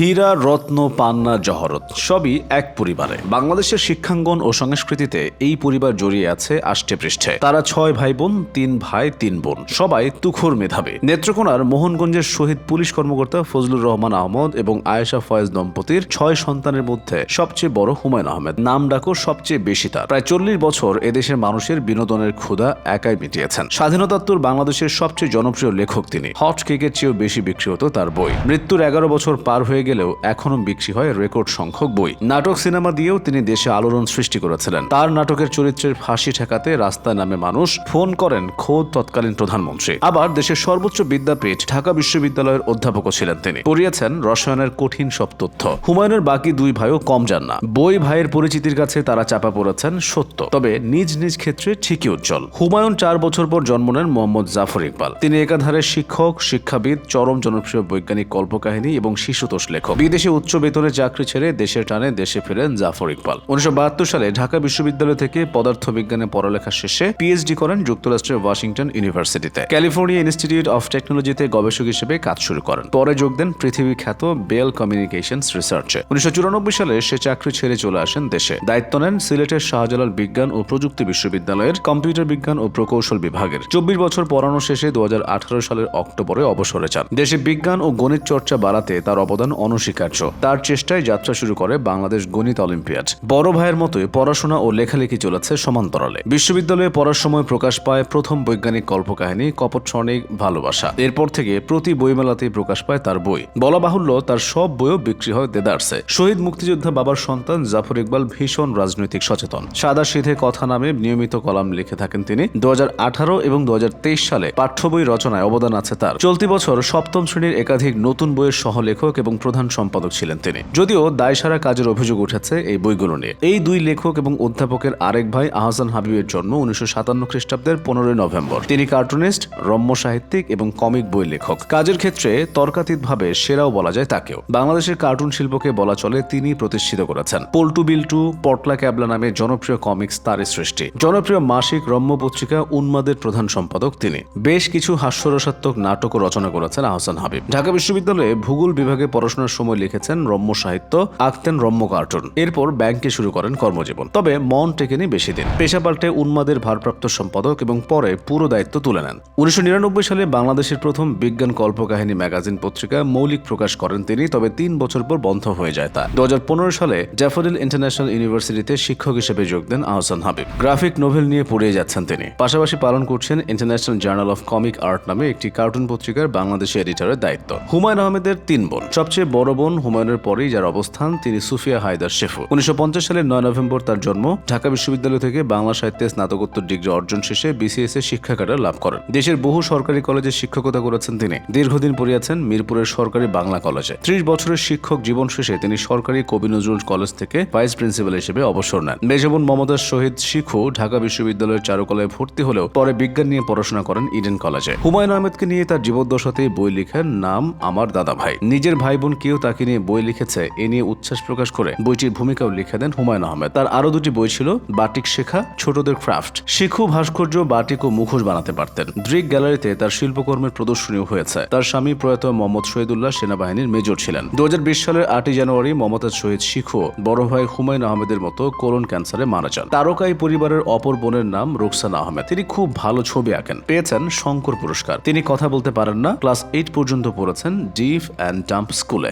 হীরা, রত্ন, পান্না, জহরত, সবই এক পরিবারে। বাংলাদেশের শিক্ষাঙ্গন ও সংস্কৃতিতে এই পরিবার জড়িয়ে আছে আষ্টে পৃষ্ঠে। তারা ছয় ভাই বোন তিন ভাই, তিন বোন, সবাই তুখোর মেধাবী। নেত্রকোনার মোহনগঞ্জের শহীদ পুলিশ কর্মকর্তা ফজলুর রহমান আহমদ এবং আয়েশা ফয়েজ দম্পতির ছয় সন্তানের মধ্যে সবচেয়ে বড় হুমায়ুন আহমেদ। নাম ডাকো সবচেয়ে বেশি তার। প্রায় চল্লিশ বছর এদেশের মানুষের বিনোদনের ক্ষুধা একাই মিটিয়েছেন। স্বাধীনতাত্তর বাংলাদেশের সবচেয়ে জনপ্রিয় লেখক তিনি। হট কেকের চেয়েও বেশি বিক্রি হতো তার বই। মৃত্যুর এগারো বছর পার হয়ে গেলেও এখনও বিক্রি হয় রেকর্ড সংখ্যক বই। নাটক সিনেমা দিয়েও তিনি দেশে আলোড়ন সৃষ্টি করেছিলেন। তার নাটকের চরিত্রের ফাঁসি ঠেকাতে রাস্তায় নামে মানুষ ফোন করেন খোদ তৎকালীন প্রধানমন্ত্রী। আবার দেশের সর্বোচ্চ বিদ্যাপীঠ, ঢাকা বিশ্ববিদ্যালয়ের অধ্যাপকও ছিলেন তিনি। পড়িয়েছেন রসায়নের কঠিন সব তথ্য। হুমায়ুনের বাকি দুই ভাইও কম যান না। বই ভাইয়ের পরিচিতির কাছে তারা চাপা পড়েছেন সত্য। তবে নিজ নিজ ক্ষেত্রে ঠিকই উজ্জ্বল। হুমায়ুন চার বছর পর জন্ম নেন মোহাম্মদ জাফর ইকবাল। তিনি একাধারে শিক্ষক, শিক্ষাবিদ, চরম জনপ্রিয় বৈজ্ঞানিক কল্পকাহিনী এবং শিশুতোষ লেখক। বিদেশে উচ্চ বেতনে চাকরি ছেড়ে দেশের টানে দেশে ফেরেন জাফর ইকবাল। উনিশশো সালে ঢাকা বিশ্ববিদ্যালয় থেকে পদার্থবিজ্ঞানে পড়ালেখা শেষে পিএইচডি করেন যুক্তরাষ্ট্রের ওয়াশিংটন ইউনিভার্সিটিতে। ক্যালিফোর্নিয়া ইনস্টিটিউট অফ টেকনোলজিতে গবেষক হিসেবে কাজ শুরু করেন। পরে যোগ দেন পৃথিবী খ্যাত বেল কমিউনিকেশনস রিসার্চে। উনিশশো চুরানব্বই সালে সে চাকরি ছেড়ে চলে আসেন দেশে। দায়িত্ব নেন সিলেটের শাহজালাল বিজ্ঞান ও প্রযুক্তি বিশ্ববিদ্যালয়ের কম্পিউটার বিজ্ঞান ও প্রকৌশল বিভাগের। চব্বিশ বছর পড়ানো শেষে দু হাজার আঠারো সালের অক্টোবরে অবসরে যান। দেশে বিজ্ঞান ও গণিত চর্চা বাড়াতে তার অবদান অনস্বীকার্য। তার চেষ্টায় যাত্রা শুরু করে বাংলাদেশ গণিত অলিম্পিয়াড। বড় ভাইয়ের মতোই পড়াশোনা ও লেখালেখি চলেছে সমান্তরালে। বিশ্ববিদ্যালয়ে পড়ার সময় প্রকাশ পায় প্রথম বৈজ্ঞানিক কল্পকাহিনী কপট স্বর্ণিক ভালোবাসা। এরপর থেকে প্রতি বইমেলাতেই প্রকাশ পায় তার বই। বলা বাহুল্য, তার সব বইও বিক্রি হয় দেদারসে। শহীদ মুক্তিযোদ্ধা বাবার সন্তান জাফর ইকবাল ভীষণ রাজনৈতিক সচেতন। সাদা সিধে কথা নামে নিয়মিত কলাম লিখে থাকেন তিনি। দু হাজার আঠারো এবং দু হাজার তেইশ সালে পাঠ্য বই রচনায় অবদান আছে তার। চলতি বছর সপ্তম শ্রেণির একাধিক নতুন বইয়ের সহলেখক এবং প্রধান সম্পাদক ছিলেন তিনি। যদিও দায়সারা কাজের অভিযোগ উঠেছে এই বইগুলো নিয়ে। এই দুই লেখক এবং অধ্যাপকের আরেক ভাই আহসান হাবিবের জন্ম উনিশশো সাতান্ন খ্রিস্টাব্দের পনেরোই নভেম্বর। তিনি কার্টুনিস্ট, রম্য সাহিত্যিক এবং কমিক বই লেখক। কাজের ক্ষেত্রে তর্কাতীতভাবে সেরাও বলা যায় তাকেও। বাংলাদেশের কার্টুন শিল্পকে বলা চলে তিনি প্রতিষ্ঠিত করেছেন। পল্টু বিল্টু, পটলা ক্যাবলা নামে জনপ্রিয় কমিক্স তারই সৃষ্টি। জনপ্রিয় মাসিক রম্য পত্রিকা উন্মাদের প্রধান সম্পাদক তিনি। বেশ কিছু হাস্যরসাত্মক নাটকও রচনা করেছেন আহসান হাবিব। ঢাকা বিশ্ববিদ্যালয়ে ভূগোল বিভাগে পড়াশোনার সময় লিখেছেন রম্য সাহিত্য, আঁকতেন রম্য কার্টুন। এরপর ব্যাংকে শুরু করেন কর্মজীবন। তবে মন টেকেনি বেশি দিন। পেশা পাল্টে উন্মাদের ভারপ্রাপ্ত সম্পাদক এবং পরে পুরো দায়িত্ব তুলে নেন। উনিশশো নিরানব্বই সালে বাংলাদেশের প্রথম বিজ্ঞান কল্পকাহিনী ম্যাগাজিন পত্রিকা মৌলিক প্রকাশ করেন তিনি, তবে তিন বছর পর বন্ধ হয়ে যায় তা দু হাজার পনেরো সালে জ্যাফোডিল ইন্টারন্যাশনাল ইউনিভার্সিটিতে শিক্ষক হিসেবে যোগ দেন আহসান হাবিব। গ্রাফিক নোভেল নিয়ে পড়িয়ে যাচ্ছেন তিনি। পাশাপাশি পালন করছেন international journal of comic art নামে একটি কার্টুন পত্রিকার বাংলাদেশি এডিটরের দায়িত্ব। হুমায়ুন আহমেদের তিন বোন। সবচেয়ে বড় বোন হুমায়ুনের পরেই যার অবস্থান তিনি সুফিয়া হায়দার শেফু। উনিশশো সালের নয় নভেম্বর তার জন্ম। ঢাকা বিশ্ববিদ্যালয় থেকে বাংলা সাহিত্যে স্নাতকোত্তর ডিগ্রি অর্জন শেষে বিসিএস এ শিক্ষা ক্যাডার লাভ করেন। দেশের বহু সরকারি কলেজে শিক্ষকতা করেছেন তিনি। দীর্ঘদিন পড়িয়েছেন মিরপুরের সরকারি বাংলা কলেজে। ত্রিশ বছরের শিক্ষক জীবন শেষে তিনি সরকারি কবি নজরুল কলেজ থেকে ভাইস প্রিন্সিপাল হিসেবে অবসর নেন। মেজবন মমতাজ শহীদ শিখু ঢাকা বিশ্ববিদ্যালয়ের চারুকলায় ভর্তি হলেও পরে বিজ্ঞান নিয়ে পড়াশোনা করেন ইডেন কলেজে। হুমায়ুন আহমেদকে নিয়ে তার জীবদ্দশাতেই বই লিখেন নাম আমার দাদা ভাই নিজের ভাই বোন কেউ তাকে নিয়ে বই লিখেছে, এ নিয়ে উচ্ছ্বাস প্রকাশ করে বইটির ভূমিকাও লিখে দেন হুমায়ুন আহমেদ। তার আরও দুটি বই ছিল, বাটিক শেখা, ছোটদের ক্রাফট। শিখু ভাস্কর্য, বাটিক ও মুখোশ বানাতে পারতেন। ড্রিক গ্যালারিতে তার শিল্পকর্মের প্রদর্শনীও হয়েছে। তার স্বামী প্রয়াত মোহাম্মদ শহীদুল্লাহ সেনাবাহিনীর মেজর ছিলেন। দু হাজার বিশ সালের আটই জানুয়ারি মমতাজ শহীদ শিখু, বড় ভাই হুমায়ুন আহমেদের মতো কোলন ক্যান্সারে মারা যান। তারকাই পরিবারের অপর বোনের নাম রোকসানা আহমেদ। তিনি খুব ভালো ছবি আঁকেন। পেয়েছেন শঙ্কর পুরস্কার। তিনি কথা বলতে পারেন না। ক্লাস এইট পর্যন্ত পড়েছেন ডিফ অ্যান্ড ডাম্প স্কুলে।